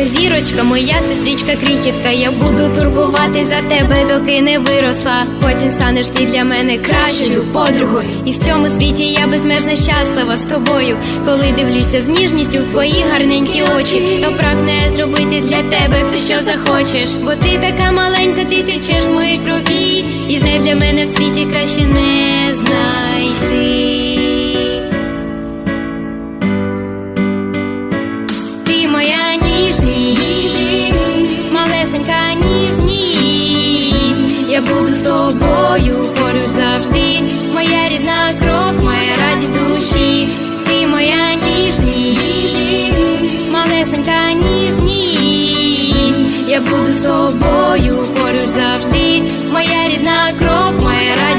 зірочка, моя сестричка крихітка. Я буду турбувати за тебе, доки не виросла. Потім станеш ти для мене кращою подругою. І в цьому світі я безмежно щаслива з тобою. Коли дивлюся з ніжністю в твої гарненькі очі, то прагне зробити для тебе все, що захочеш. Бо ти така маленька, ти течеш в моїй крові, і знай для мене в світі краще не Я буду з тобою поруч завжди. Моя рідна кров, моя радість душі. Ти моя ніжність, малесенька ніжність. Я буду з тобою поруч завжди. Моя рідна кров, моя радість.